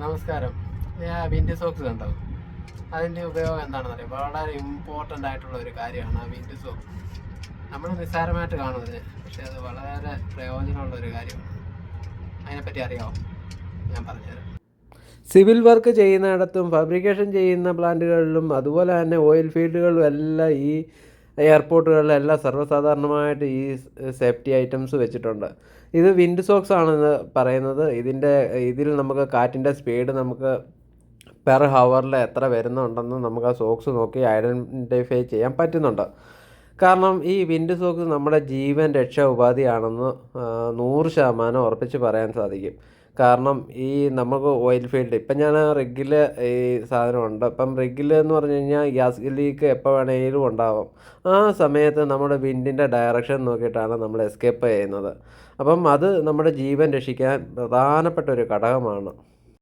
നമസ്കാരം. ഞാൻ wind socks കണ്ടോ? അതിന്റെ ഉപയോഗം എന്താണെന്ന് അറിയാം വളരെ ഇമ്പോർട്ടന്റ് ആയിട്ടുള്ള ഒരു കാര്യമാണ് ആ വിൻഡ് സോക്സ്. നമ്മൾ നിസ്സാരമായിട്ട് കാണുന്നത് പക്ഷേ അത് വളരെ പ്രയോജനമുള്ള ഒരു കാര്യമാണ് അതിനെപ്പറ്റി അറിയാമോ ഞാൻ പറഞ്ഞുതരാം. സിവിൽ വർക്ക് ചെയ്യുന്നിടത്തും ഫാബ്രിക്കേഷൻ ചെയ്യുന്ന പ്ലാന്റുകളിലും അതുപോലെ തന്നെ ഓയിൽ ഫീൽഡുകളിലും എല്ലാം ഈ എയർപോർട്ടുകളിലെല്ലാം സർവസാധാരണമായിട്ട് ഈ സേഫ്റ്റി ഐറ്റംസ് വെച്ചിട്ടുണ്ട്. ഇത് വിൻഡ് സോക്സ് ആണെന്ന് പറയുന്നത്. ഇതിന്റെ ഇതിൽ നമുക്ക് കാറ്റിന്റെ സ്പീഡ് നമുക്ക് പെർ ഹവറിൽ എത്ര വരുന്നുണ്ടെന്ന് നമുക്ക് ആ സോക്സ് നോക്കി ഐഡന്റിഫൈ ചെയ്യാൻ പറ്റുന്നുണ്ട്. കാരണം ഈ വിൻഡ് സോക്സ് നമ്മുടെ ജീവൻ രക്ഷാ ഉപാധിയാണെന്ന് നൂറ് ശതമാനം ഉറപ്പിച്ച് പറയാൻ സാധിക്കും. കാരണം ഈ നമുക്ക് ഓയിൽ ഫീൽഡ് ഇപ്പം ഞാൻ റിഗിൽ ഈ സാധനമുണ്ട് ഇപ്പം റിഗിൽ എന്ന് പറഞ്ഞു കഴിഞ്ഞാൽ ഗ്യാസ് ലീക്ക് എപ്പോൾ വേണമെങ്കിലും ഉണ്ടാവും. ആ സമയത്ത് നമ്മുടെ വിൻഡിന്റെ ഡയറക്ഷൻ നോക്കിയിട്ടാണ് നമ്മൾ എസ്കേപ്പ് ചെയ്യുന്നത്. അപ്പം അത് നമ്മുടെ ജീവൻ രക്ഷിക്കാൻ പ്രധാനപ്പെട്ട ഒരു ഘടകമാണ്.